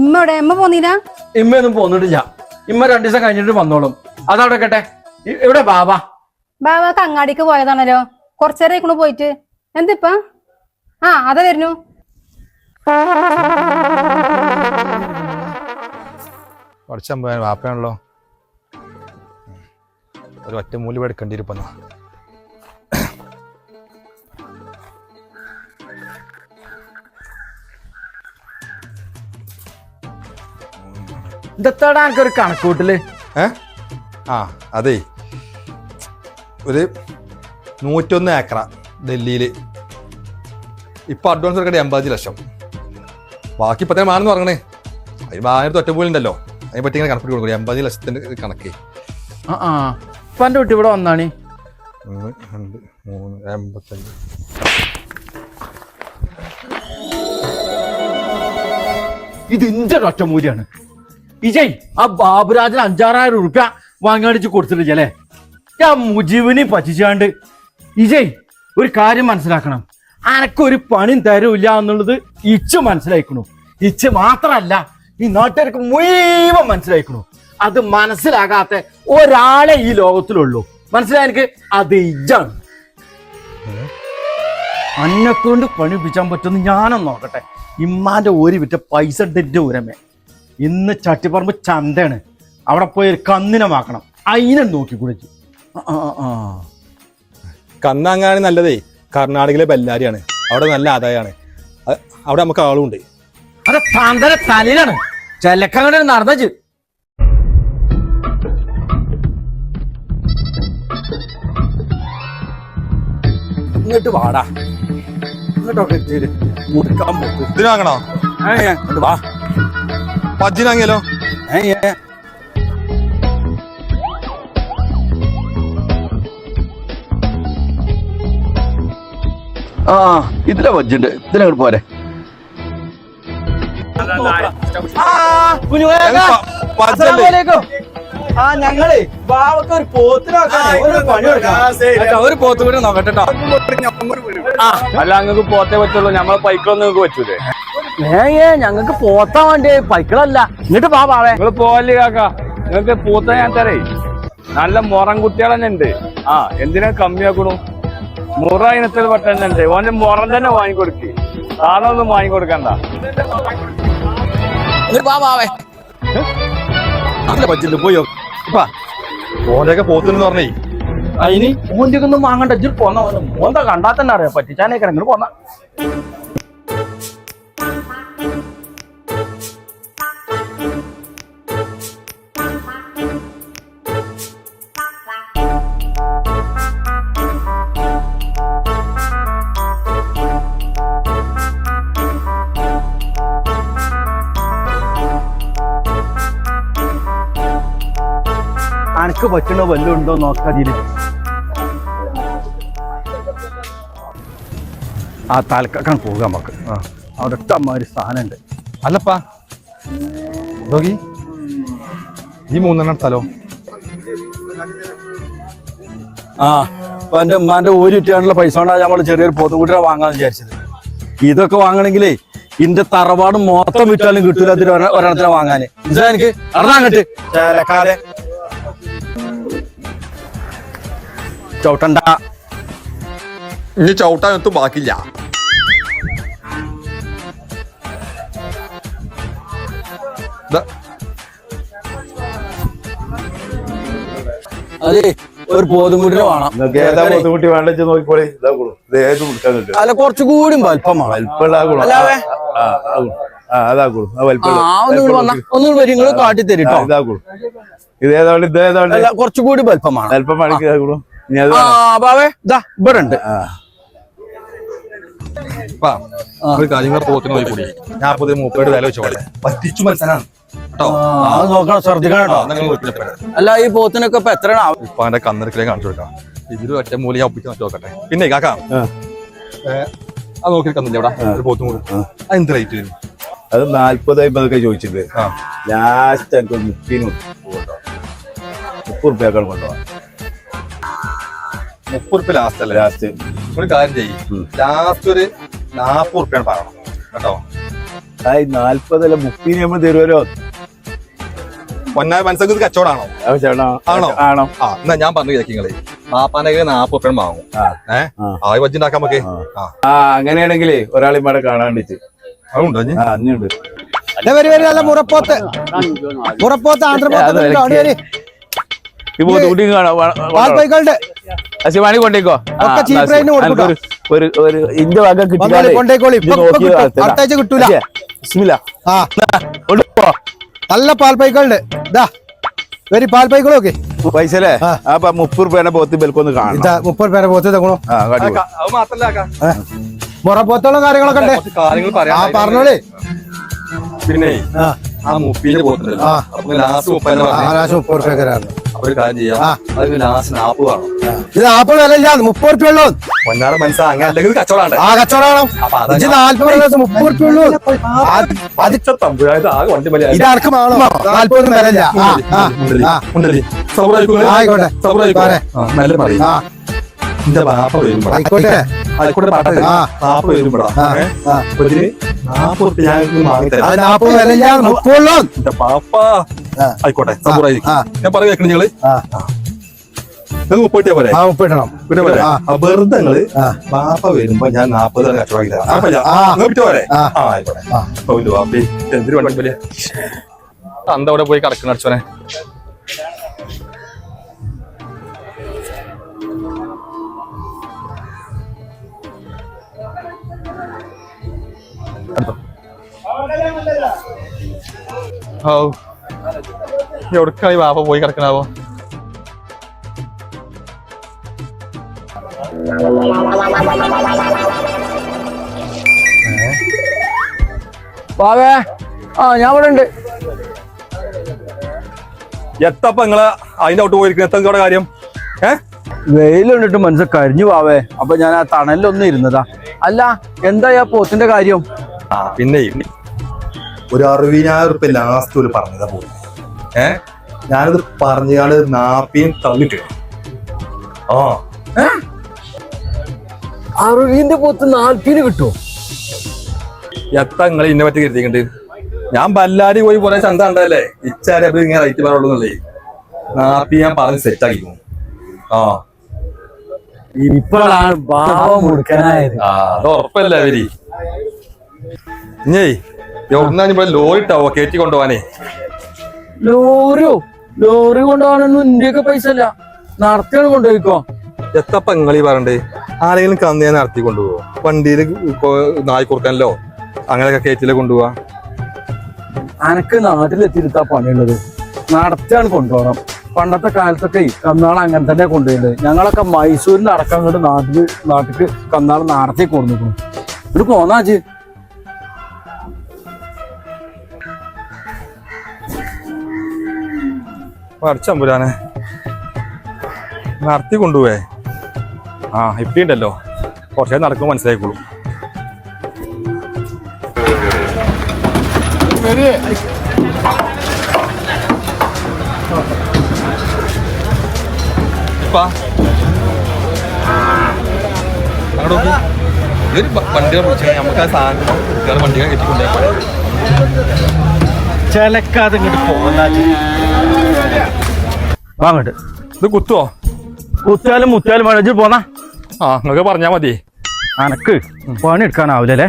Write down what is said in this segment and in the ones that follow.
ഇമ്മ ഇവിടെ ഇമ്മ പോന്നീരാ ഇമ്മയൊന്നും പോന്നിട്ടില്ല. ഇമ്മ രണ്ടു ദിവസം കഴിഞ്ഞിട്ട് വന്നോളും. അതവിടെ കേട്ടെ ഇവിടെ ബാബ? ബാബ അങ്ങാടിക്ക് പോയതാണല്ലോ. കുറച്ചേരം പോയിട്ട്. എന്തിപ്പാ? ആ അതെ വരുന്നു. പോയാൽ വാപ്പയാണല്ലോ. ഒരു ഒറ്റ മൂലി എടുക്കേണ്ടി ഇതെത്താടാ എനിക്കൊരു കണക്കൂട്ടിൽ. ഏ? ആ അതെ. ഒരു നൂറ്റൊന്ന് ഏക്കറ ഡൽഹിയിൽ ഇപ്പൊ അഡ്വാൻസ് എടുക്കട്ടെ എൺപത് ലക്ഷം. ബാക്കി ഇപ്പത്തേ മാണെന്ന് പറഞ്ഞേ. അതിന് ആയിരത്തി ഒറ്റ പോലും ഉണ്ടല്ലോ അതിനെ പറ്റി ഇങ്ങനെ കണക്ക് കൊടുക്കും. എൺപത് ലക്ഷത്തിന്റെ കണക്ക്. ആ ആ. ഇപ്പൊ എന്റെ കുട്ടി ഇവിടെ വന്നാണ്. ഒന്ന് രണ്ട് മൂന്ന് എൺപത്തഞ്ച് ഇത് ഇന്റെ ഇജയ് ആ ബാബുരാജന് അഞ്ചാറായിരം ഉറുപ്പ വാങ്ങാടിച്ച് കൊടുത്തിട്ടില്ലേ ഞാൻ മുജീബിനെ പറ്റിച്ചാണ്ട്. വിജയ് ഒരു കാര്യം മനസ്സിലാക്കണം. അനക്കൊരു പണിയും തരൂല്ല എന്നുള്ളത് ഇച്ച് മനസ്സിലായിക്കണു. ഇച്ച് മാത്രല്ല ഈ നാട്ടുകാർക്ക് മുഴുവൻ മനസ്സിലായിക്കണു. അത് മനസ്സിലാകാത്ത ഒരാളെ ഈ ലോകത്തിലുള്ളൂ. മനസ്സിലായ എനിക്ക്? അത് ഇജാണ് അന്നെക്കൊണ്ട് പണി പണിപ്പിച്ചാൻ പറ്റുമെന്ന് ഞാനൊന്ന് നോക്കട്ടെ. ഇമ്മാന്റെ ഒരു വിറ്റ പൈസ ഊരമേ ഇന്ന് ചട്ടിപ്പറമ്പ് ചന്തയാണ്. അവിടെ പോയി ഒരു കന്നിനെ വാക്കണം അതിനെ നോക്കി കുടിച്ചു ആ, ആ, ആ. കന്നാങ്ങാണ് നല്ലതേ. കർണാടകയിലെ ബല്ലാരിയാണ്. അവിടെ നല്ല ആദായമാണ് അ- അവിടെ നമുക്ക് ആളുണ്ട്. അത് താന്തര തലയിലാണ്. ചെലക്കങ്ങനെ നടന്നു ഇങ്ങോട്ട് വാടാ. ഇങ്ങോട്ടൊക്കെ എത്തിയത് മുടുക്കാൻ പോക്ക് ഇതിന് വാങ്ങണോ? ഏ, ഏ, ഇങ്ങോട്ട് വാ. പജ്ജിന് വാങ്ങിയാലോ ഏ, ഏ. ആ ഇതിലെ വജ്ജുണ്ട് ഇതിലങ്ങോട്ട് പോരെ. ആ, ഞങ്ങളെ ബാവക്ക് ഒരു പോത്തിന് പോത്ത് കൂടി നോക്കട്ടെ ട്ടോ. അല്ല അങ്ങക്ക് പോത്തേ പറ്റുള്ളൂ. നമ്മളെ പൈക്കൊന്നും നിങ്ങൾക്ക് പറ്റൂലേ. ഏ ഞങ്ങക്ക് പോത്താൻ വേണ്ടി പൈക്കളല്ല. എന്നിട്ട് പാ നിങ്ങൾ നിങ്ങൾ പോവല്ലേ കാക്ക? നിങ്ങൾക്ക് പൂത്ത ഞാൻ തരേ. നല്ല മുറം കുട്ടികൾ തന്നെ ഉണ്ട്. ആ എന്തിനാ കമ്മിയാക്കണു മുറ ഇനത്തിൽ പെട്ട തന്നെ ഉണ്ട്. ഓന്റെ മുറം തന്നെ വാങ്ങിക്കൊടുക്ക്. സാധനം ഒന്നും വാങ്ങിക്കൊടുക്കണ്ട. പോയോ? പോത്തുന്ന് പറഞ്ഞേ. അതിന് ഒന്നും വാങ്ങണ്ട. ഇജ്ജ് പോന്ന മോന്ത കണ്ടാ തന്നെ അറിയാം. പറ്റിച്ചാനേക്കാണ് ഇങ്ങോട്ട് പോന്ന. അനക്ക് പറ്റണ വല്ലതും ഉണ്ടോ നോക്കാതിരി ആ തലക്കാൻ പോകാം നമുക്ക്. ആ അവിടെ ഒരു സാധനം ഉണ്ട് അല്ലപ്പാ. നോക്കി ഈ മൂന്നെണ്ണം സ്ഥലം ആ അപ്പൊ എന്റെ ഉമ്മാന്റെ ഒരു ഇറ്റാണുള്ള പൈസ കൊണ്ടാണ് നമ്മൾ ചെറിയൊരു പോത്തുകുട്ടിനെ വാങ്ങാന്ന് വിചാരിച്ചത്. ഇതൊക്കെ വാങ്ങണമെങ്കിലേ ഇന്റെ തറവാട് മൊത്തം വിറ്റാലും കിട്ടൂല അതിന് ഒരെ- ഒരെണ്ണത്തിനെ വാങ്ങാന്. എനിക്ക്? അറിഞ്ഞാങ്ങട്ട് ചേലക്കാതെ ചവിട്ടണ്ട. ഇനി ചവിട്ടാനൊത്തും ബാക്കില്ല ദാ, അതെ ഒരു വേണം. വേണ്ട നോക്കിക്കോളി. അല്ല കുറച്ചുകൂടി വലിപ്പമാണ്. വന്ന വരും നിങ്ങൾ കുറച്ചുകൂടി വലിപ്പം ഇവിടെ ഉണ്ട് വില വെച്ച പോലെ പറ്റിച്ചു മനസ്സിലാണ്. അല്ല ഈ പോത്തിനൊക്കെ ഇപ്പൊ എത്രയാണ് ഇപ്പൊ അവന്റെ കന്നിരക്കിലേ കാണിച്ചു കൊടുക്കാം. ഇതിൽ ഒറ്റ മൂലം ഞാൻ ഒപ്പിച്ച് നോക്കട്ടെ. പിന്നെ കാക്ക. അത് നോക്കി കന്നില്ല ഇവിടെ? ഒരു പോത്തും കൂടി. റേറ്റ് വരും? അത് നാല്പത് അമ്പതൊക്കെ ചോദിച്ചിട്ട് ആ. ലാസ്റ്റ് എനിക്ക് മുപ്പതിനും മുപ്പത് റുപ്യക്കാൾ കൊണ്ടുപോകാം. മുപ്പത് റുപ്യ ലാസ്റ്റ് അല്ലേ? ലാസ്റ്റ് ഒരു കാര്യം ചെയ്യും. ലാസ്റ്റ് ഒരു നാപ്പത് റുപ്യാണ് പറയണം. കേട്ടോ? ആയി നാല്പതല്ല മുപ്പതിന് നമ്മൾ തരുമല്ലോ പൊന്നായ മനസ്സൊക്കെ ഇത് കച്ചവടാണോ? ആണോ? ആണോ? ആ എന്നാ ഞാൻ പറഞ്ഞു കേക്കിങ്ങളെ പാപ്പാനെ നാപ്പത് ഉറുപ്പ്യ വാങ്ങും. ആ. ഏ? ആ. ആയി വച്ചുണ്ടാക്കാൻ നമുക്ക്. ആ. അങ്ങനെയാണെങ്കിൽ അങ്ങനെയാണെങ്കിലേ ഒരാളെ ഇവിടെ കാണാണ്ടിച്ച് അതുണ്ടോ അന്നുണ്ട് അല്ല വരി വരി നല്ല മുറപ്പോത്ത്. മുറപ്പോത്ത് ആന്ധ്രപ്രദേശ് ഇപ്പൊ കാണാം. കൊണ്ടേക്കോ? ഒരു ഒരു ഒരു ഇന്റെ വക വന്നാലേ ഇപ്പൊ ഇത് ഇപ്പൊ നോക്കി കിട്ടും. വളർത്തലാ. അടുത്ത ആഴ്ച കിട്ടൂല. അതെ. ബിസ്മില്ലാ. ആ. കൊണ്ടുപോ. നല്ല പാൽപ്പൈക്കളുണ്ട് ഇതാ വെരി പാൽപ്പൈക്കളൊക്കെ പൈസ അല്ലേ ആ. അപ്പൊ മുപ്പത് റുപ്യേനെ പോത്ത് ബെൽക്കൊന്ന് കാണണം. ഇതാ മുപ്പത് പേരെ പോത്ത്. മുറപ്പോത്തോളം കാര്യങ്ങളൊക്കെ ഉണ്ട്. ആ പറഞ്ഞോളേ. പിന്നെ ആ മുപ്പീന്റെ പോത്തുണ്ടല്ലോ ആ. അപ്പൊ ലാസ്റ്റ് മുപ്പന്നെ ആ, പറഞ്ഞു മുപ്പത് റുപ്യക്കാരാണ് അപ്പൊ ഒരു കാര്യം ചെയ്യാം. ആ. ലാസ്റ്റ് നാപ്പ് വേണം ഇത് നാപ്പത് വില ഇല്ല മുപ്പത് റുപ്യ ഉള്ളൂ. പൊന്നാറ മനസ്സാ. അങ്ങനെ അല്ലെങ്കിൽ കച്ചവടാണ്ട് ആ കച്ചവടം അപ്പൊ അതാ ഇത് ഞാൻ- നാല്പത് വില മുപ്പത് റുപ്യ ഉള്ളൂ. അത് അത് തമ്പുരായത് ആകെ വണ്ടി വലിയ ഇത് ആർക്കും വേണം? നാല്പത് വില ഇല്ല. ആ ആ ആ. ആയിക്കോട്ടെ. നല്ല പറയും ആ. എന്റെ ബാപ്പ വരുമ്പോഴാ ആയിക്കോട്ടെ. ആയിക്കോട്ടെ പാട്ടെ ആ. ബാപ്പ വരുമ്പോഴാ ആ. ആ. അപ്പൊ ഇതിന് നാപ്പത് ഉറുപ്പിക ഞാൻ ഇങ്ങ് വാങ്ങിത്തരാം അത് നാപ്പത് വില ഇല്ല മുപ്പത് ഉള്ളൂ എന്റെ പാപ്പ ആ. ആയിക്കോട്ടെ സബൂറായി. ആ. ഞാൻ പറയാ കേൾക്കണ നിങ്ങൾ? ആ. നിങ്ങൾ മുപ്പോട്ടിയാ പോരെ? ആ പിന്നെ പോരെ? ആ. ആ, വെറുതെ നിങ്ങൾ ആ. ബാപ്പ വരുമ്പോ ഞാൻ നാപ്പത് തരം കച്ചവടം തരാം. ആ, പയ്യ. ആ. നിങ്ങൾ വിട്ടു പോരെ? ആ. ആ ആയിക്കോട്ടെ. ആ. ബാപ്പി വണ്ടി അവിടെ പോയി കിടക്കുന്ന അടിച്ചോനെ ഓ ബാപ്പ പോയി കിടക്കണാവോ? വാവേ. ആ ഞാൻ ഇവിടെ ഉണ്ട്. എത്തപ്പ നിങ്ങൾ അതിന്റെ ഔട്ട് പോയിരിക്കുന്നു എത്തവിടെ കാര്യം? വെയിലുണ്ടിട്ട് മനസ്സ് കരിഞ്ഞു പോവേ അപ്പൊ ഞാൻ ആ തണലിലൊന്നും ഇരുന്നതാ. അല്ല എന്താ ആ പോത്തിന്റെ കാര്യം? ആ പിന്നെ ഒരു അറുപതിനായിരം റുപ്യ ലാസ്റ്റ് ഒരു പറഞ്ഞതാ പോയി. ഏ? ഞാനത് പറഞ്ഞാൽ നാപ്പിയും തള്ളിട്ട് ആ. അറുപതിന്റെ പോത്ത് നാൽപ്പതിന് കിട്ടുമോ എത്ര നിങ്ങൾ ഇന്നെ പറ്റി കരുതിക്കണ്ട് ഞാൻ ബല്ലാടി പോയി പോലെ ചന്ത ഉണ്ടല്ലേ ഇച്ചാരി അപ്പൊ ഇങ്ങനെ റൈറ്റ് പറയുള്ളൂ നാപ്പി ഞാൻ പറഞ്ഞ് സെറ്റ് ആക്കിക്കും ആ. ഇപ്പോഴാണ് ഭാവം മുടുക്കാനായത് അത് ഉറപ്പല്ലേ അവരി? ഇഞ്ഞേ എവിടുന്നാ ഇപ്പൊ ലോറി ഇട്ടാവോ? കയറ്റി കൊണ്ടുപോവാനേ. ലോറിയോ? ലോറി കൊണ്ടുപോകാനൊന്നും ഇന്ത്യയ്ക്ക് പൈസ അല്ല നടത്തിയാണ് കൊണ്ടുപോയിക്കോ. എത്തപ്പ നിങ്ങളീ പറയണ്ടേ? ആരെങ്കിലും കന്നിയെ നടത്തി കൊണ്ടുപോകും വണ്ടിയിൽ നായി കൊടുക്കാനല്ലോ അങ്ങനെയൊക്കെ കയറ്റിലെ കൊണ്ടുപോവാ. അനക്ക് നാട്ടിലെത്തിയിരുത്താ പണിയുള്ളത്. നടത്തിയാണ് കൊണ്ടുപോകണം. പണ്ടത്തെ കാലത്തൊക്കെ കന്നാൾ അങ്ങനെ തന്നെ കൊണ്ടുപോയത് ഞങ്ങളൊക്കെ മൈസൂരിൽ അടക്കം അങ്ങോട്ട് നാട്ടിൽ നാട്ടിക്ക് കന്നാൾ നാടത്തി കൊണ്ടുപോകും ഇവിടെ പോന്നാച്ച് പറിച്ചമ്പുരാനെ നടത്തി കൊണ്ടുപോയേ? ആ ഇപ്പി ഉണ്ടല്ലോ. കുറച്ചേ നടക്കുമ്പോൾ മനസ്സിലായിക്കോളൂ. ഇപ്പാ. അങ്ങോട്ട് നോക്ക്. ഇതൊരു വ- വണ്ടികളെ വിളിച്ചാൽ നമുക്ക് ആ സാധനം എടുക്കാതെ വണ്ടികളെ കെട്ടിക്കൊണ്ടേ ചിലക്കാതെ ഇങ്ങോട്ട് പോന്നാജ് വാങ്ങട്ട് ഇത് കുത്തുവോ? കുത്തിയാലും മുത്തിയാലും മഴജ് പോന്നാ. ആ നിങ്ങൾക്ക് പറഞ്ഞാ മതി. അനക്ക് പണി എടുക്കാനാവില്ലല്ലേ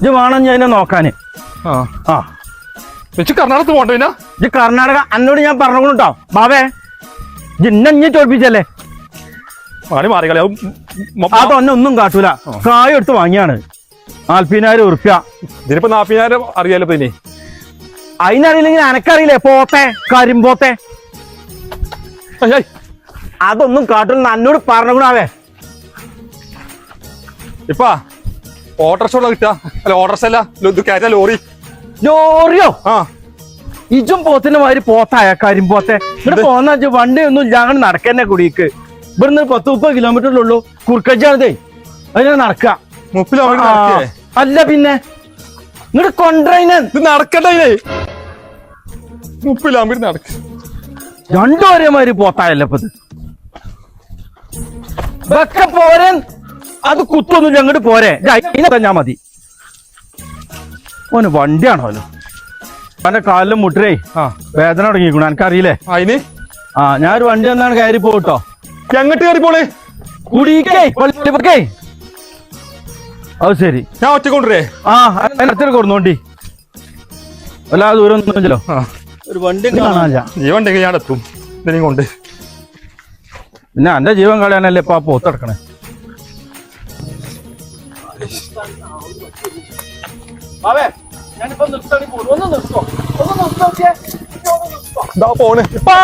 ഇത് വേണം ഞാൻ നോക്കാന്. ആ. ആ. വെച്ച് കർണാടകത്ത് പോകണ്ട പിന്നെ? ഇജ്ജ് കർണാടക അന്നോട് ഞാൻ പറഞ്ഞു കേട്ടോ ഇജ്ജ് ഇന്നെ ഇഞ്ഞി തോൽപ്പിച്ചല്ലേ? മാറി മാറികളെ അതൊന്നും ഒന്നും കാട്ടൂല. കായ എടുത്ത് വാങ്ങിയാണ്. നാൽപ്പതിനായിരം ഉറുപ്പ്യ. ഇതിനിപ്പോ നാൽപ്പതിനായിരം അറിയാലോ പിന്നെ അതിനറിയില്ലെങ്കിൽ അനക്കറിയില്ലേ? പോത്തെ കരിമ്പോത്തെ. അതൊന്നും കാട്ടൂല. എന്നോട് പറഞ്ഞുകൂടാവേ ഇപ്പാ ഓട്ടർഷ ഉള്ള കിട്ടാ അല്ല ഓട്ടർഷ അല്ല ഇത് കയറ്റ ലോറി. ലോറിയോ? ആ. ഇജും പോത്തിന്റെ മാതിരി പോത്തായ കരിമ്പോത്തെ ഇവിടെ പോന്ന വണ്ടി ഒന്നും ഇല്ലാതെ നടക്കന്നെ കുടിക്ക്. ഇവിടുന്ന് പത്ത് മുപ്പത് കിലോമീറ്ററിലുള്ളൂ കുറുക്കജാണതേ അതിനെ നടക്കേ. അല്ല പിന്നെ. ഇങ്ങോട്ട് ഇത് നടക്കട്ടെ മുപ്പിലാകുമ്പോ നടക്ക. രണ്ടു ഒരേ മാതിരി പോത്തായല്ലോ ഇപ്പൊ ഇത് ഇതൊക്കെ പോരൻ. അത് കുത്തൊന്നും അങ്ങോട്ട് പോരെ. ഞാൻ മതി. ഓന് വണ്ടിയാണോ അവന്റെ കാലിലും മുട്ടരേ ആ. വേദന തുടങ്ങിക്കണു എനിക്കറിയില്ലേ അതിന് ആ ഞാൻ ഒരു വണ്ടി വന്നാണ് കയറി പോട്ടോ എങ്ങോട്ട് കയറി കുടിക്കേ പള്ളിപ്പക്കേ അത് ശരി. ഞാൻ ഒറ്റ കൊണ്ടുവരേ. ആ അടുത്തൊരു കൊടുന്നോണ്ടി വല്ലാതെ ദൂരം ഒന്നും ഇല്ലല്ലോ ഒരു വണ്ടി കാണാനില്ല. ജീവൻ ഉണ്ടെങ്കിൽ ഞാൻ എത്തും. ഇതിനെയും കൊണ്ട്. പിന്നെ എന്റെ ജീവൻ കളയാനല്ലേ ഇപ്പൊ ആ പോത്തെടുക്കണേ ഇതാ പോണ്. ഇപ്പാ!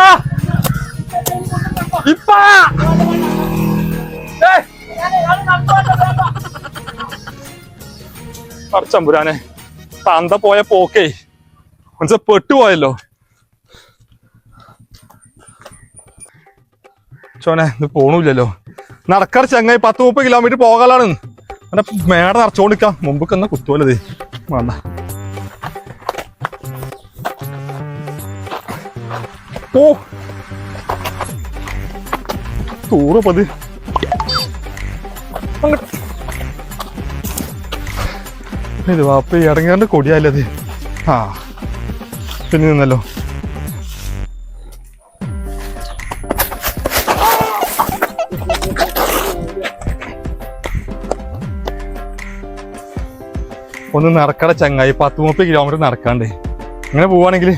ഇപ്പാ! പറച്ചമ്പുരാനെ തന്ത പോയ പോക്കേ മനസ്സിൽ പെട്ടുപോയല്ലോ. ചോനെ ഇത് പോണില്ലല്ലോ. നടക്കാറ് ചെങ്ങായി പത്ത് മുപ്പത് കിലോമീറ്റർ പോകാനാണ് അവന്റെ മേട നിറച്ചോണ്ടിക്കാം മുമ്പ് കന്ന കുത്തുവല്ലത്. വേണ്ട ഓ. തൂറപ്പത് ഇത് വാപ്പ ഇറങ്ങാണ്ട് കൊടിയല്ലത് ആ. പിന്നെ നിന്നല്ലോ. ഒന്ന് നടക്കട ചങ്ങായി. പത്ത് മുപ്പത് കിലോമീറ്റർ നടക്കാണ്ട്. ഇങ്ങനെ പോവാണെങ്കിൽ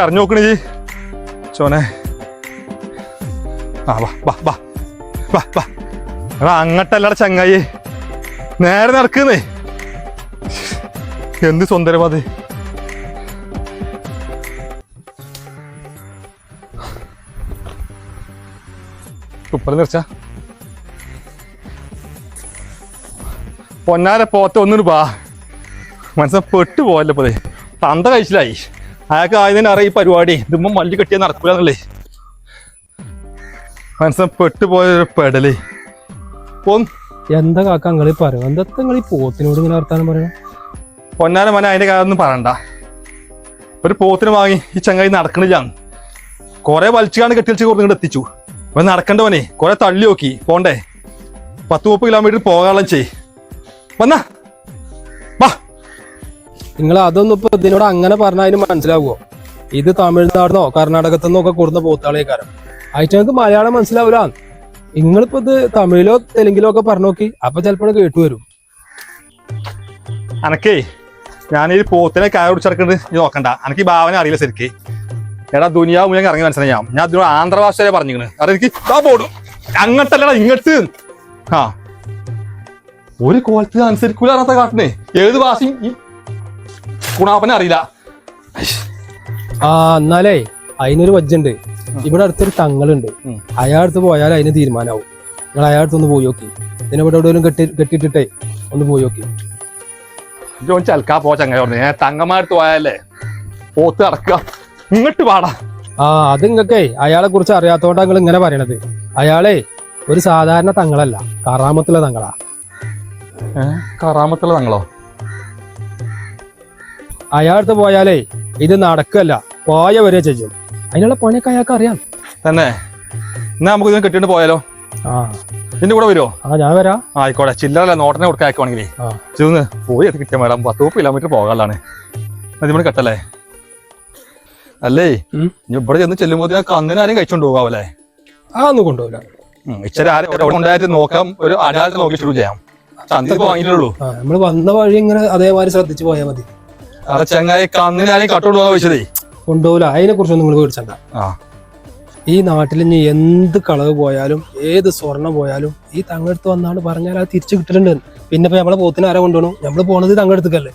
അറിഞ്ഞു നോക്കണേ ചോനെ. ആ വാ വാ വാ. വാ വാ. എടാ അങ്ങട്ടല്ലട ചങ്ങായി. നേരെ നടക്കുന്നേ എന്ത് സുന്ദരമാത് തുപ്പൽ നിർച്ച പൊന്നാര പോത്ത ഒന്നിന് പാ. മനസ്സിൽ പെട്ട് പോയല്ലോ ഇപ്പതേ. തന്ത കഴിച്ചിലായി. അയാൾക്ക് ആയതിനെ അറിയ ഈ പരിപാടി. ഇതുമ്പോ മല്ലി കെട്ടിയാൽ നടക്കൂലെന്നല്ലേ മനസ്സിൽ പെട്ടുപോയൊരു പെടലേ. പോന്ന് എന്താ കാക്ക നിങ്ങളീ പറയും എന്താ നിങ്ങൾ ഈ പോത്തിനോട് ഇങ്ങനെ വർത്താനം പറയണം? പൊന്നാര മന അതിന്റെ കാര്യമൊന്നും പറയണ്ട. ഒരു പോത്തിന് വാങ്ങി ഈ ചങ്ങായി നടക്കണില്ല. കൊറേ വലിച്ചാണ് കെട്ടിവെച്ച് കൊടുത്തിങ്ങോട്ട് എത്തിച്ചു. അപ്പൊ നടക്കണ്ടവനെ കുറെ തള്ളി നോക്കി. പോണ്ടേ. പത്ത് മുപ്പത് കിലോമീറ്റർ പോകാനുള്ള ചെയ്. വന്നാ. വാ. നിങ്ങൾ അതൊന്നും ഇപ്പൊ ഇതിനോട് അങ്ങനെ പറഞ്ഞാൽ അതിന് മനസ്സിലാവുമോ ഇത് തമിഴ്നാടിനോ കർണാടകത്തിൽ ഒക്കെ കൊടുന്ന പോത്താളേക്കാരം. അയച്ചങ്ങൾക്ക് മലയാളം മനസ്സിലാവൂല. നിങ്ങളിപ്പോ ഇത് തമിഴിലോ തെലുങ്കിലോ ഒക്കെ പറഞ്ഞു നോക്കി അപ്പൊ ചിലപ്പോൾ കേട്ടു വരും. അനക്കേ ഞാനീ പോത്തിനെ കായ പിടിച്ചെടുക്കുന്നത് നീ നോക്കണ്ട. അനക്ക് ഈ ഭാവന അറിയില്ല ശരിക്ക്. എടാ ദുനിയാവ് ഞാൻ ഇറങ്ങി മനസ്സിലായി ഞാൻ ഞാൻ അതിനോട് ആന്ധ്രഭാഷ വരെ പറഞ്ഞിരിക്കണ്. അത് എനിക്ക് ഇതാ പോടും അങ്ങട്ടല്ലടാ ഇങ്ങട്ട്. ആ. ഒരു കോലത്തിൽ അനുസരിക്കൂല അറിയാത്ത കാട്ടിനെ. ഏത് ഭാഷയും ഈ ഗുണാപ്പനെ അറിയില്ല. ആ എന്നാലേ അതിനൊരു വജ്ജുണ്ട്. ഇവിടെ അടുത്തൊരു തങ്ങളുണ്ട്. അയാളടുത്ത് പോയാൽ അതിന് തീരുമാനമാവും നിങ്ങൾ അയാളടുത്ത് ഒന്ന് പോയി നോക്കി. ഇതിനെ ഇവിടെ എവിടെയെങ്കിലും കെട്ടി കെട്ടിയിട്ടിട്ടേ ഒന്ന് പോയി നോക്കി. ജോൺ ചൽക്കാ പോ ചങ്ങ തങ്ങന്മാരത്ത് പോയാലേ പോത്ത് ഇറക്കുക ഇങ്ങോട്ട് പാടാ ആ അത് നിങ്ങൾക്കേ അയാളെ കുറിച്ച് അറിയാത്തോണ്ടാ നിങ്ങൾ ഇങ്ങനെ പറയണത്. അയാളെ ഒരു സാധാരണ തങ്ങളല്ല കറാമത്തുള്ള തങ്ങളാ. കറാമത്തുള്ള തങ്ങളോ? അയാളടുത്ത് പോയാലേ ഇത് നടക്കല്ല പോയ വരെ ചെയ്യും. അതിനുള്ള പണിയൊക്കെ അയാൾക്ക് അറിയാം. തന്നെ. എന്നാ നമുക്ക് ഇതിനെ കെട്ടിട്ട് പോയാലോ? ആ. നിന്റെ കൂടെ വരുമോ ആ ഞാൻ വരാം. ആയിക്കോട്ടെ. ചില്ലറല്ല നോട്ടനെ ആ. ചെന്ന് പോയി അത് കിട്ടിയ മേഡം. പത്ത് മുപ്പത് കിലോമീറ്റർ പോകാനുള്ളതാണ്. അതിമണി കെട്ടല്ലേ? അല്ലേ? ഇവിടെ ചെന്ന് ചെല്ലുമ്പോൾ അങ്ങനെ ആരും കഴിച്ചോണ്ട് പോകാവല്ലേ? ആ ഒന്നും കൊണ്ടുപോകില്ല ഇച്ചിരി ആരും ഇവിടെ നോക്കാം ഒരു അനാഥത്തെ നോക്കി ശുਰੂ ചെയ്യാം ചന്തി വാങ്ങിയിട്ടുള്ളൂ. ആ നമ്മൾ വന്ന വഴി ഇങ്ങനെ അതേമാതിരി ശ്രദ്ധിച്ചു പോയാൽ മതി. അത് ചെങ്ങായി കട്ടോണ്ട് പോകാൻ വെച്ചതേ. കൊണ്ടുപോകില്ല അതിനെ കുറിച്ചൊന്നും നിങ്ങൾ പേടിച്ചണ്ട. ആ. ഈ നാട്ടിൽ ഇനി എന്ത് കളവ് പോയാലും ഏത് സ്വർണം പോയാലും ഈ തങ്ങടുത്ത് വന്നാണ് പറഞ്ഞാൽ അത് തിരിച്ചു കിട്ടലുണ്ട്. പിന്നെ ഇപ്പൊ നമ്മളെ പോത്തിന് ആരെ കൊണ്ടുപോകണം? നമ്മൾ പോണത് തങ്ങടുത്തേക്കല്ലേ.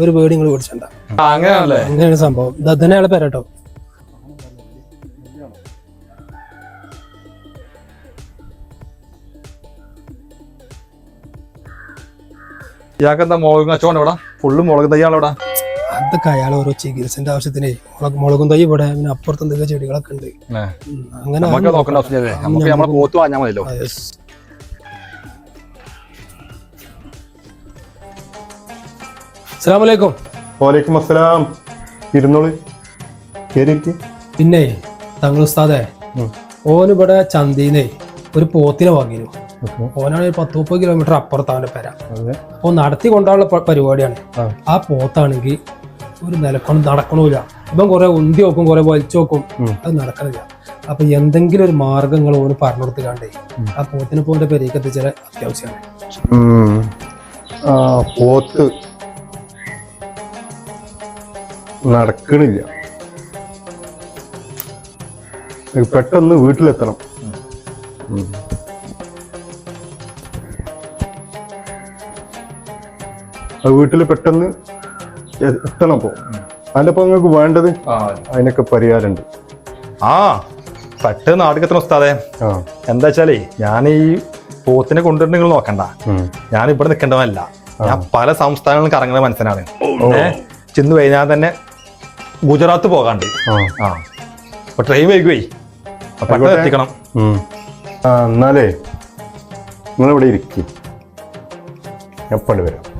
ഒരു പേടി നിങ്ങൾ പേടിച്ചണ്ട. അങ്ങനെയാണ് സംഭവം. ഇത് അതന്നെ അയാളെ പേരട്ടോ. ഇയാൾക്ക് എന്താ മുളക് കച്ചവടം ഇവിടെ ഫുള്ള് മുളക് തയ്യാണ് ഇവിടെ അതൊക്കെ അയാൾ ഓരോ ചികിത്സന്റെ ആവശ്യത്തിന് മുളകും തൈ ഇവിടെ പിന്നെ അപ്പുറത്ത് എന്തൊക്കെ ചെടികളൊക്കെ ഉണ്ട്. അങ്ങനെ നമുക്ക് നോക്കേണ്ട ആവശ്യമില്ലേ. നമുക്ക് നമ്മളെ പോത്ത് വാങ്ങാൻ മതിയല്ലോ. അസ്സലാമലൈക്കും വാലേക്കും അസ്സലാം ഇരുന്നോളി. കേറിയിരിക്ക് പിന്നെ തങ്ങൾ ഉസ്താദേ ഓൻ ഇവിടെ ചന്തീന്നേ ഒരു പോത്തിനെ വാങ്ങിയിരുന്നു ഓനാണ് ഒരു പത്ത് മുപ്പത് കിലോമീറ്റർ അപ്പുറത്താണ് പെര. അപ്പോൾ നടത്തി കൊണ്ടുള്ള പരിപാടിയാണ്. ആ. പോത്താണെങ്കിൽ ഒരു നിലക്കൊണ്ട് നടക്കണമില്ല ഇപ്പം കുറെ ഉന്തി നോക്കും കുറെ വലിച്ചു നോക്കും അത് നടക്കണില്ല. അപ്പൊ എന്തെങ്കിലും ഒരു മാർഗങ്ങൾ ഓന് പറഞ്ഞു കൊടുത്തുകാണ്ടേ ആ പോത്തിനെ പോന്റെ പെരേക്ക് എത്തിച്ചാൽ അത്യാവശ്യമാണ്. പോത്ത് നടക്കണില്ല. പെട്ടെന്ന് വീട്ടിലെത്തണം. വീട്ടിൽ പെട്ടെന്ന് എത്തണം അപ്പോ അതിനപ്പോ നിങ്ങൾക്ക് വേണ്ടത് അതിനൊക്കെ പരിഹാരമുണ്ട്. ആ പെട്ടെന്ന് ആടുക്കെത്തണം ഉസ്താദേ. എന്താ വെച്ചാലേ ഞാൻ ഈ പോത്തിനെ കൊണ്ടുവരുന്ന നിങ്ങൾ നോക്കണ്ട. ഞാൻ ഇവിടെ നിൽക്കേണ്ടതല്ല ഞാൻ പല സംസ്ഥാനങ്ങളും കറങ്ങുന്ന മനസ്സിനാണ് ചെന്ന് കഴിഞ്ഞാൽ തന്നെ ഗുജറാത്ത് പോകാണ്ട്. ആ. ആ. അപ്പൊ ട്രെയിൻ വൈകുവേ. അപ്പൊ പെട്ടെന്ന്. എത്തിക്കണം. ആ എന്നാലേ നിങ്ങളിവിടെ ഇരിക്കും. എപ്പോഴും വരാം.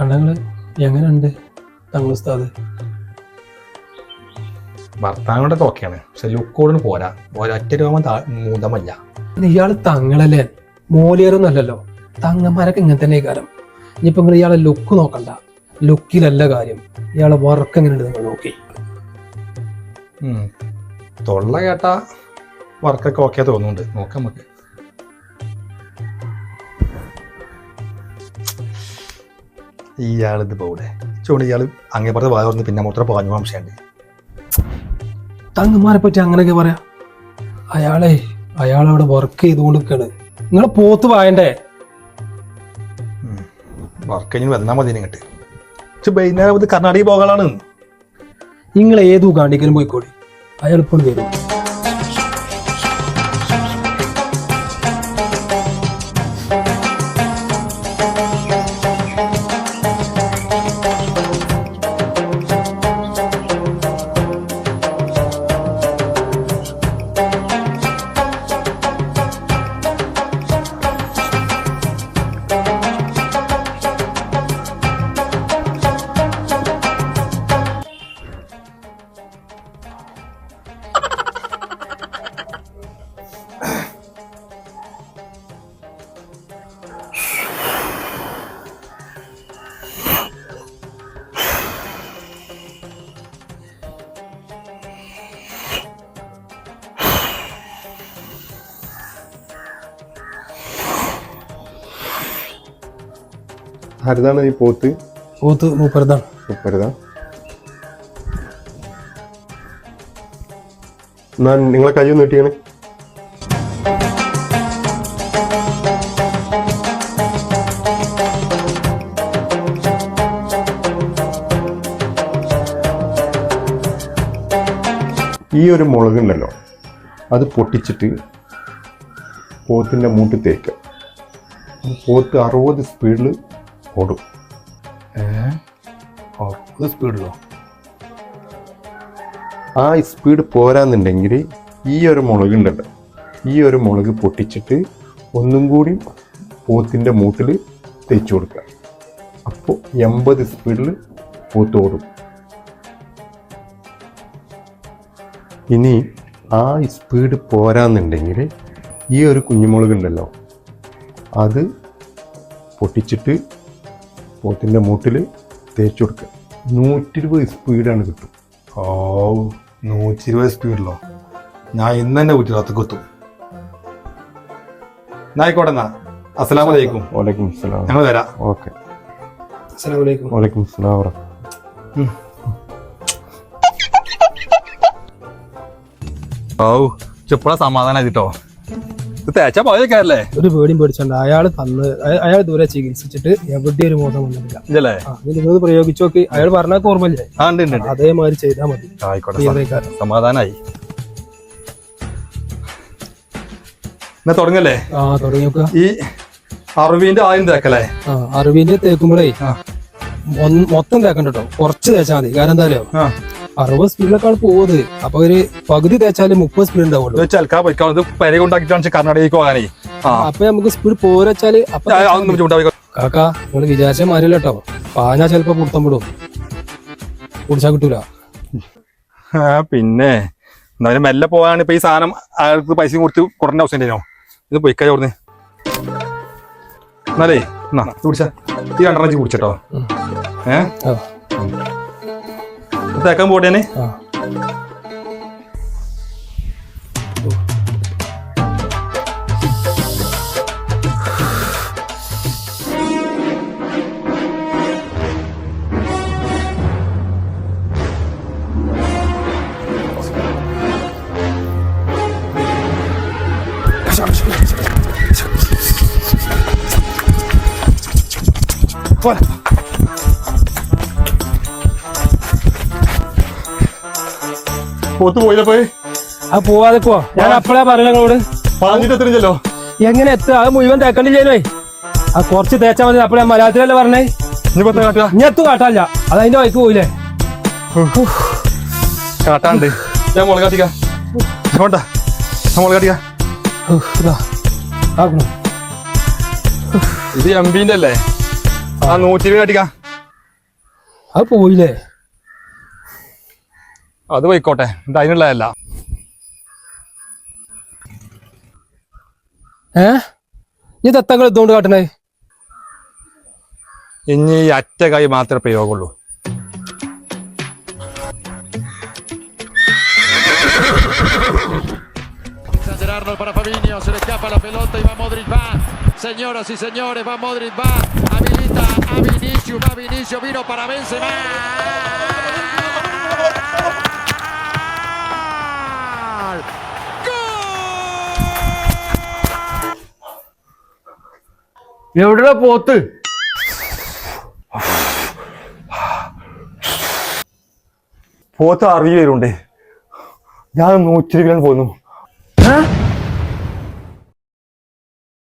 കണ്ണങ്ങൾ എങ്ങനെയുണ്ട് തങ്ങൾ ഉസ്താദ്? ഭർത്താവിനോടൊക്കെ ഓക്കെയാണ് പക്ഷെ ലുക്കോടിന് പോരാ. ഒരൊറ്റ രോമം മൂതമല്ല. ഇയാൾ തങ്ങളല്ലേ? മോലിയറൊന്നും അല്ലല്ലോ. തങ്ങന്മാരൊക്കെ ഇങ്ങനെ തന്നെ കാരം ഇനിയിപ്പോ നിങ്ങൾ ഇയാളെ ലുക്ക് നോക്കണ്ട. ലുക്കിലല്ല കാര്യം. ഇയാളെ വർക്ക് എങ്ങനെയുണ്ട് നിങ്ങൾ നോക്കി. തൊള്ള കേട്ട വർക്കൊക്കെ ഓക്കെ തോന്നുന്നുണ്ട്. നോക്കാം നമുക്ക്. ഇയാളിത് പോടെ ചൂണ്ട് ഇയാൾ അങ്ങേ പുറത്ത് വായ തുറന്ന് പിന്നെ മൂത്രം പാഞ്ഞു സംശയമുണ്ട് തങ്ങന്മാരെ പറ്റി അങ്ങനെയൊക്കെ പറയാ. അയാളെ അയാളവിടെ വർക്ക് ചെയ്തുകൊണ്ട് നിൽക്കാണ് നിങ്ങളെ പോത്ത് വായണ്ടേ വർക്ക് കഴിഞ്ഞ് വന്നാൽ മതി ഇങ്ങോട്ട്. പക്ഷെ വൈകുന്നേരം കർണാടകയിൽ കർണാടക പോകാനാണ് നിങ്ങൾ ഏത് കാണിക്കലും പോയിക്കോടി അയാൾ ഇപ്പോൾ വരും. ആരതാണ് ഈ പോത്ത്? പോത്ത് മൂപ്പരതാണ്. മൂപ്പരുതാ. എന്നാ നിങ്ങളെ കൈ ഒന്ന് നീട്ടിയാണ്. ഈ ഒരു മുളകുണ്ടല്ലോ അത് പൊട്ടിച്ചിട്ട് പോത്തിന്റെ മൂട്ടിൽ തേക്കുക. പോത്ത് അറുപത് സ്പീഡിൽ ഓടും. ഏഹ് സ്പീഡിലോ? ആ സ്പീഡ് പോരാന്നുണ്ടെങ്കിൽ ഈ ഒരു മുളക് ഉണ്ടല്ലോ. ഈ ഒരു മുളക് പൊട്ടിച്ചിട്ട് ഒന്നും കൂടി പോത്തിന്റെ മൂട്ടിൽ തേച്ച് കൊടുക്കുക. അപ്പോൾ എൺപത് സ്പീഡിൽ പോത്ത് ഓടും. ഇനി ആ സ്പീഡ് പോരാന്നുണ്ടെങ്കിൽ ഈ ഒരു കുഞ്ഞുമുളക് ഉണ്ടല്ലോ അത് പൊട്ടിച്ചിട്ട് പോത്തിന്റെ മൂട്ടിൽ തേച്ച് കൊടുക്കുക. നൂറ്റി ഇരുപത് സ്പീഡാണ് കിട്ടും. ഓ നൂറ്റി ഇരുപത് സ്പീഡിലോ? ഞാൻ ഇന്ന് തന്നെ കുറ്റി എത്തും. എന്നാ ആയിക്കോട്ടെ എന്നാ. അസ്സലാമു അലൈക്കും. വലൈക്കും അസ്സലാം. ഞങ്ങൾ വരാം. ഓക്കെ. അസ്സലാമു അലൈക്കും. വലൈക്കും അസ്സലാം ഓ ചെപ്പള സമാധാനം ആയിട്ടോ ഇത് തേച്ചാ പോയേക്കാരല്ലേ? ഒരു പേടിയും പേടിച്ചണ്ട. അയാൾ തന്ന് അയാൾ ദൂരെ ചികിത്സിച്ചിട്ട് എവിടെ ഒരു മോശം വന്നിട്ടില്ല. ഇതല്ലേ ആ നിങ്ങൾ പ്രയോഗിച്ചു നോക്കി. അയാൾ പറഞ്ഞാൽ ഓർമ്മയില്ലേ. അതേമാതിരി ചെയ്താൽ മതി. ആയിക്കോട്ടെ. സമാധാനായി. എന്നാ തുടങ്ങല്ലേ? ആ തുടങ്ങി ഈ അറബീന്റെ ആദ്യം തേക്കല്ലേ? അറിവിന്റെ തേക്കുമ്പോഴേ മൊത്തം തേക്കണ്ട കേട്ടോ കുറച്ച് തേച്ചാൽ മതി. കാരണം എന്താ അറിയോ? ആ. അറുപത് സ്പീഡിലേക്കാണ് പോകുന്നത് അപ്പൊ ഒരു പകുതി തേച്ചാൽ മുപ്പത് സ്പീഡ് ഉണ്ടാവുള്ളൂ. ഇത് ചെൽക്കാ പെരെ ഇത് പെര കൊണ്ടാക്കിട്ടാണ് കർണാടകയ്ക്ക് പോകാനേ ആ. അപ്പൊ നമുക്ക് സ്പീഡ് പോരച്ചാൽ അപ്പൊ കാക്ക നിങ്ങൾ വിചാരിച്ച മാറില്ല കേട്ടോ പാഞ്ഞാ ചിലപ്പോ പുറത്തം വിടും. കുടിച്ചാ കിട്ടൂല. ആ പിന്നെ എന്നാലും മെല്ലെ പോവാണ് ഇപ്പൊ ഈ സാധനം അയാൾക്ക് പൈസ കൊടുത്ത് കുറഞ്ഞ അവസ്ഥ ഉണ്ടോ ഇത് പൊയ്ക്കാ ചോർന്ന് എന്നാലേ എന്നാ കുടിച്ചാ. ഈ രണ്ടെണ്ണം കുടിച്ചോ ഏഹ് തേക്കാൻ പോട്ടേനെ ആ പോത്ത് പോയില്ല പോയി? അത് പോവാതെ പോ. ഞാൻ അപ്പഴാ പറഞ്ഞോട് പറഞ്ഞിട്ട് എത്തില്ലല്ലോ എങ്ങനെ എത്ത അത് മുഴുവൻ തേക്കണ്ടില്ലേ ആ കുറച്ച് തേച്ചാ മതി. അപ്പഴാ മലയാളത്തിലല്ലേ പറഞ്ഞേ? കാട്ടുക? കാട്ടാല്ല അത് അതിന്റെ വഴിക്ക് പോയില്ലേ? കാട്ടാണ്ട്. ഞാൻ മുളക് കാട്ടിക്ക. വേണ്ട മുളക് കാട്ടിക്കാ. ഇതാ. ആക്കണം. ഇത് എം ബിന്റെ അല്ലേ? ആ നൂറ്റി ഇരുപത് കാട്ടിക്ക. അത് പോയില്ലേ? അത് പോയിക്കോട്ടെ ഇത് അതിനുള്ളതല്ല ഏ ഈ തത്തങ്ങൾ ഇതുകൊണ്ട് കാട്ടണേ ഇനി ഈ അറ്റ കൈ മാത്രമേ പ്രയോഗമുള്ളൂ Gerardo para Fabinho, se le escapa la pelota y va Modric, va. Señoras y señores, va Modric, va. Habilita a Vinicius, va Vinicius, vino para Benzema. എവിടെയാ പോത്ത്? പോത്ത് അറിയുവരുണ്ടേ ഞാൻ നൂറ്റി പോകുന്നു